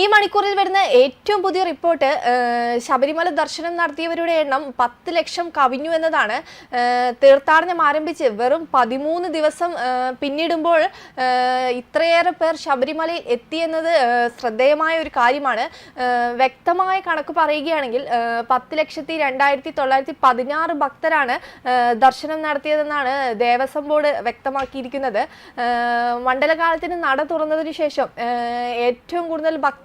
ഈ മണിക്കൂറിൽ വരുന്ന ഏറ്റവും പുതിയ റിപ്പോർട്ട് ശബരിമല ദർശനം നടത്തിയവരുടെ എണ്ണം പത്ത് ലക്ഷം കവിഞ്ഞു എന്നതാണ്. തീർത്ഥാടനം ആരംഭിച്ച് വെറും പതിമൂന്ന് ദിവസം പിന്നിടുമ്പോൾ ഇത്രയേറെ പേർ ശബരിമലയിൽ എത്തിയെന്നത് ശ്രദ്ധേയമായ ഒരു കാര്യമാണ്. വ്യക്തമായ കണക്ക് പറയുകയാണെങ്കിൽ പത്ത് ലക്ഷത്തി രണ്ടായിരത്തി തൊള്ളായിരത്തി പതിനാറ് ഭക്തരാണ് ദർശനം നടത്തിയതെന്നാണ് ദേവസ്വം ബോർഡ് വ്യക്തമാക്കിയിരിക്കുന്നത്. മണ്ഡലകാലത്തിന് നട തുറന്നതിന് ശേഷം ഏറ്റവും കൂടുതൽ ഭക്തർ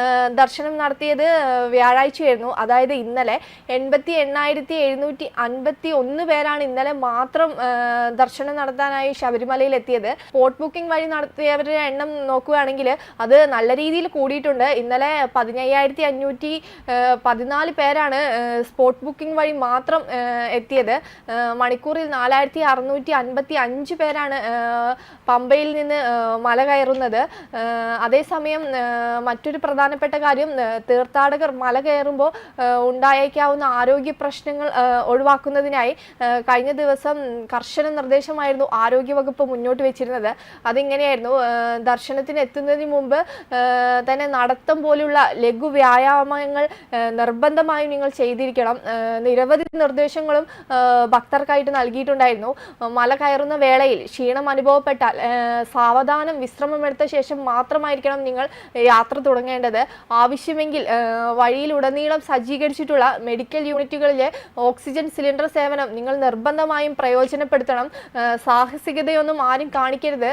ഏഹ്, ദർശനം നടത്തിയത് വ്യാഴാഴ്ചയായിരുന്നു. അതായത് ഇന്നലെ എൺപത്തി എണ്ണായിരത്തി എഴുന്നൂറ്റി അൻപത്തി ഒന്ന് പേരാണ് ഇന്നലെ മാത്രം ദർശനം നടത്താനായി ശബരിമലയിൽ എത്തിയത്. സ്പോട്ട് ബുക്കിംഗ് വഴി നടത്തിയവരുടെ എണ്ണം നോക്കുകയാണെങ്കിൽ അത് നല്ല രീതിയിൽ കൂടിയിട്ടുണ്ട്. ഇന്നലെ പതിനയ്യായിരത്തി അഞ്ഞൂറ്റി പതിനാല് പേരാണ് സ്പോട്ട് ബുക്കിംഗ് വഴി മാത്രം എത്തിയത്. മണിക്കൂറിൽ നാലായിരത്തി അറുന്നൂറ്റി അൻപത്തി അഞ്ച് പേരാണ് പമ്പയിൽ നിന്ന് മല കയറുന്നത്. അതേസമയം മറ്റൊരു പ്രധാനപ്പെട്ട കാര്യം തീർത്ഥാടകർ മല കയറുമ്പോൾ ഉണ്ടായേക്കാവുന്ന ആരോഗ്യ പ്രശ്നങ്ങൾ ഒഴിവാക്കുന്നതിനായി കഴിഞ്ഞ ദിവസം കർശന നിർദ്ദേശമായിരുന്നു ആരോഗ്യവകുപ്പ് മുന്നോട്ട് വെച്ചിരുന്നത്. അതിങ്ങനെയായിരുന്നു. ദർശനത്തിന് എത്തുന്നതിന് മുമ്പ് തന്നെ നടത്തം പോലുള്ള ലഘു വ്യായാമങ്ങൾ നിർബന്ധമായും നിങ്ങൾ ചെയ്തിരിക്കണം. നിരവധി നിർദ്ദേശങ്ങളും ഭക്തർക്കായിട്ട് നൽകിയിട്ടുണ്ടായിരുന്നു. മല കയറുന്ന വേളയിൽ ക്ഷീണം അനുഭവപ്പെട്ടാൽ സാവധാനം വിശ്രമം എടുത്ത ശേഷം മാത്രമായിരിക്കണം നിങ്ങൾ യാത്ര തുടങ്ങേണ്ടത്. ആവശ്യമെങ്കിൽ വഴിയിലുടനീളം സജ്ജീകരിച്ചിട്ടുള്ള മെഡിക്കൽ യൂണിറ്റുകളിലെ ഓക്സിജൻ സിലിണ്ടർ സേവനം നിങ്ങൾ നിർബന്ധമായും പ്രയോജനപ്പെടുത്തണം. സാഹസികതയൊന്നും ആരും കാണിക്കരുത്.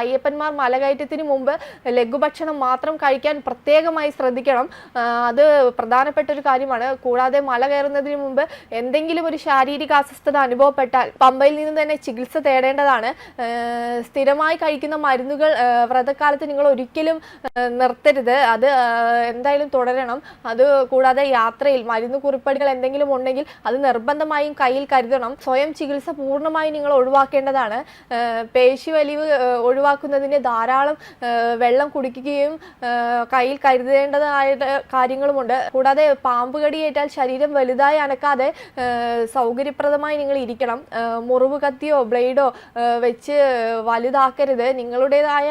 അയ്യപ്പന്മാർ മലകയറ്റത്തിന് മുമ്പ് ലഘുഭക്ഷണം മാത്രം കഴിക്കാൻ പ്രത്യേകമായി ശ്രദ്ധിക്കണം. അത് പ്രധാനപ്പെട്ട ഒരു കാര്യമാണ്. കൂടാതെ മല കയറുന്നതിന് മുമ്പ് എന്തെങ്കിലും ഒരു ശാരീരിക അസ്വസ്ഥത അനുഭവപ്പെട്ടാൽ പമ്പയിൽ നിന്ന് തന്നെ ചികിത്സ തേടേണ്ടതാണ്. സ്ഥിരമായി കഴിക്കുന്ന മരുന്നുകൾ വ്രതക്കാലത്ത് നിങ്ങൾ ഒരിക്കലും ഏഹ്, നിർത്തരുത് അത് എന്തായാലും തുടരണം. അത് കൂടാതെ യാത്രയിൽ മരുന്ന് കുറിപ്പടികൾ എന്തെങ്കിലും ഉണ്ടെങ്കിൽ അത് നിർബന്ധമായും കയ്യിൽ കരുതണം. സ്വയം ചികിത്സ പൂർണമായും നിങ്ങൾ ഒഴിവാക്കേണ്ടതാണ്. പേശി വലിവ് ഒഴിവാക്കുന്നതിന് ധാരാളം വെള്ളം കുടിക്കുകയും കയ്യിൽ കരുതേണ്ടതായ കാര്യങ്ങളുമുണ്ട്. കൂടാതെ പാമ്പ് കടിയേറ്റാൽ ശരീരം വലുതായി അനക്കാതെ സൗകര്യപ്രദമായി നിങ്ങൾ ഇരിക്കണം. മുറിവ് കത്തിയോ ബ്ലേഡോ വെച്ച് വലുതാക്കരുത്. നിങ്ങളുടേതായ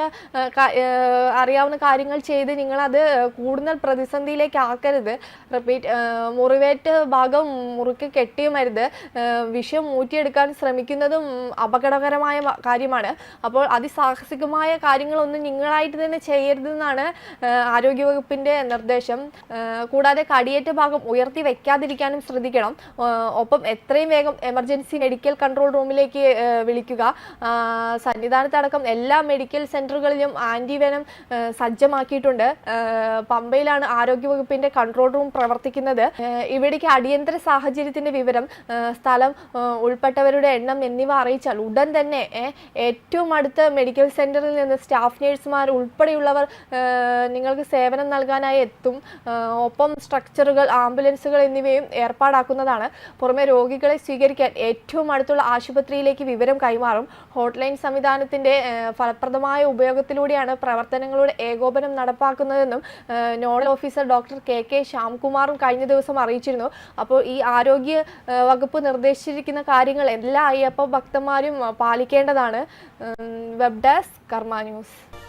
അറിയാവുന്ന കാര്യങ്ങൾ ചെയ്ത് നിങ്ങളത് കൂടുതൽ പ്രതിസന്ധിയിലേക്ക് ആക്കരുത്. റിപ്പീറ്റ് മുറിവേറ്റ ഭാഗം മുറുക്കി കെട്ടിയുമരുത്. വിഷം ഊറ്റിയെടുക്കാൻ ശ്രമിക്കുന്നതും അപകടകരമായ കാര്യമാണ്. അപ്പോൾ അതിസാഹസികമായ കാര്യങ്ങളൊന്നും നിങ്ങളായിട്ട് തന്നെ ചെയ്യരുതെന്നാണ് ആരോഗ്യവകുപ്പിന്റെ നിർദ്ദേശം. കൂടാതെ കടിയേറ്റ ഭാഗം ഉയർത്തി വയ്ക്കാതിരിക്കാനും ശ്രദ്ധിക്കണം. ഒപ്പം എത്രയും വേഗം എമർജൻസി മെഡിക്കൽ കൺട്രോൾ റൂമിലേക്ക് വിളിക്കുക. സന്നിധാനത്തടക്കം എല്ലാ മെഡിക്കൽ സെന്ററുകളിലും ആന്റിവെനം സജ്ജമാക്കിയിട്ടുണ്ട്. ഏഹ്, പമ്പയിലാണ് ആരോഗ്യവകുപ്പിന്റെ കൺട്രോൾ റൂം പ്രവർത്തിക്കുന്നത്. ഇവിടേക്ക് അടിയന്തര സാഹചര്യത്തിന്റെ വിവരം സ്ഥലം ഉൾപ്പെട്ടവരുടെ എണ്ണം എന്നിവ അറിയിച്ചാൽ ഉടൻ തന്നെ ഏറ്റവും അടുത്ത മെഡിക്കൽ സെന്ററിൽ നിന്ന് സ്റ്റാഫ് നഴ്സുമാർ ഉൾപ്പെടെയുള്ളവർ നിങ്ങൾക്ക് സേവനം നൽകാനായി എത്തും. ഒപ്പം സ്ട്രക്ചറുകൾ ആംബുലൻസുകൾ എന്നിവയും ഏർപ്പാടാക്കുന്നതാണ്. പുറമെ രോഗികളെ സ്വീകരിക്കാൻ ഏറ്റവും അടുത്തുള്ള ആശുപത്രിയിലേക്ക് വിവരം കൈമാറും. ഹോട്ട്ലൈൻ സംവിധാനത്തിന്റെ ഫലപ്രദമായ ഉപയോഗത്തിലൂടെയാണ് പ്രവർത്തനങ്ങളുടെ ഏകോപനം നടപ്പാക്കുന്നതെന്നും ഏഹ്, nodal officer doctor K K ശ്യാംകുമാറും കഴിഞ്ഞ ദിവസം അറിയിച്ചിരുന്നു. അപ്പോൾ ഈ ആരോഗ്യ വകുപ്പ് നിർദ്ദേശിച്ചിരിക്കുന്ന കാര്യങ്ങൾ എല്ലാ അയ്യപ്പ ഭക്തന്മാരും പാലിക്കേണ്ടതാണ്. Web desk Karma News.